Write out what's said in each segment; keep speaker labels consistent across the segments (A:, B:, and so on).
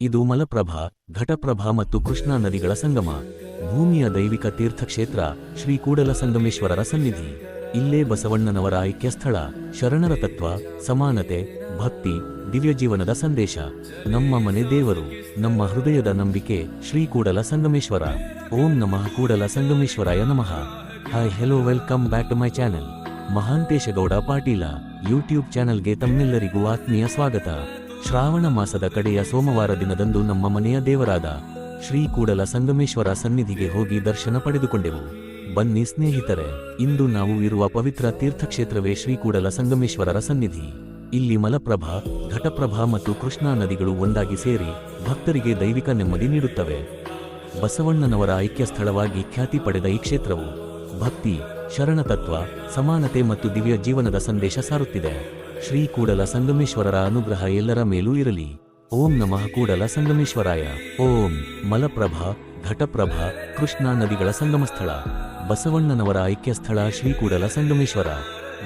A: ಇದು ಮಲಪ್ರಭಾ ಘಟಪ್ರಭಾ ಮತ್ತು ಕೃಷ್ಣಾ ನದಿಗಳ ಸಂಗಮ ಭೂಮಿಯ ದೈವಿಕ ತೀರ್ಥಕ್ಷೇತ್ರ ಶ್ರೀ ಕೂಡಲ ಸಂಗಮೇಶ್ವರರ ಸನ್ನಿಧಿ. ಇಲ್ಲೇ ಬಸವಣ್ಣನವರ ಐಕ್ಯ ಸ್ಥಳ ಶರಣರ ತತ್ವ, ಸಮಾನತೆ, ಭಕ್ತಿ ದಿವ್ಯ ಜೀವನದ ಸಂದೇಶ. ನಮ್ಮ ಮನೆ ದೇವರು, ನಮ್ಮ ಹೃದಯದ ನಂಬಿಕೆ, ಶ್ರೀ ಕೂಡಲ ಸಂಗಮೇಶ್ವರ. ಓಂ ನಮಃ ಕೂಡಲ ಸಂಗಮೇಶ್ವರಾಯ ನಮಃ. Hi hello welcome back to my channel Mahanteshgowda Patil YouTube ಚಾನೆಲ್ಗೆ ತಮ್ಮೆಲ್ಲರಿಗೂ ಆತ್ಮೀಯ ಸ್ವಾಗತ. ಶ್ರಾವಣ ಮಾಸದ ಕಡೆಯ ಸೋಮವಾರ ದಿನದಂದು ನಮ್ಮ ಮನೆಯ ದೇವರಾದ ಶ್ರೀ ಕೂಡಲ ಸಂಗಮೇಶ್ವರ ಸನ್ನಿಧಿಗೆ ಹೋಗಿ ದರ್ಶನ ಪಡೆದುಕೊಂಡೆವು. ಬನ್ನಿ ಸ್ನೇಹಿತರೆ, ಇಂದು ನಾವು ಇರುವ ಪವಿತ್ರ ತೀರ್ಥಕ್ಷೇತ್ರವೇ ಶ್ರೀಕೂಡಲ ಸಂಗಮೇಶ್ವರರ ಸನ್ನಿಧಿ. ಇಲ್ಲಿ ಮಲಪ್ರಭಾ, ಘಟಪ್ರಭಾ ಮತ್ತು ಕೃಷ್ಣಾ ನದಿಗಳು ಒಂದಾಗಿ ಸೇರಿ ಭಕ್ತರಿಗೆ ದೈವಿಕ ನೆಮ್ಮದಿ ನೀಡುತ್ತವೆ. ಬಸವಣ್ಣನವರ ಐಕ್ಯ ಸ್ಥಳವಾಗಿ ಖ್ಯಾತಿ ಪಡೆದ ಈ ಕ್ಷೇತ್ರವು ಭಕ್ತಿ, ಶರಣತತ್ವ, ಸಮಾನತೆ ಮತ್ತು ದಿವ್ಯ ಜೀವನದ ಸಂದೇಶ ಸಾರುತ್ತಿದೆ. ಶ್ರೀ ಕೂಡಲ ಸಂಗಮೇಶ್ವರರ ಅನುಗ್ರಹ ಎಲ್ಲರ ಮೇಲೂ ಇರಲಿ. ಓಂ ನಮಃ ಕೂಡಲ ಸಂಗಮೇಶ್ವರಾಯ. ಓಂ ಮಲಪ್ರಭಾ, ಘಟಪ್ರಭಾ, ಕೃಷ್ಣಾ ನದಿಗಳ ಸಂಗಮ ಸ್ಥಳ ಬಸವಣ್ಣನವರ ಐಕ್ಯ ಸ್ಥಳ ಶ್ರೀಕೂಡಲ ಸಂಗಮೇಶ್ವರ.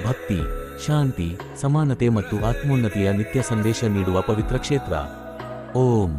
A: ಭಕ್ತಿ, ಶಾಂತಿ, ಸಮಾನತೆ ಮತ್ತು ಆತ್ಮೋನ್ನತಿಯ ನಿತ್ಯ ಸಂದೇಶ ನೀಡುವ ಪವಿತ್ರ ಕ್ಷೇತ್ರ. ಓಂ.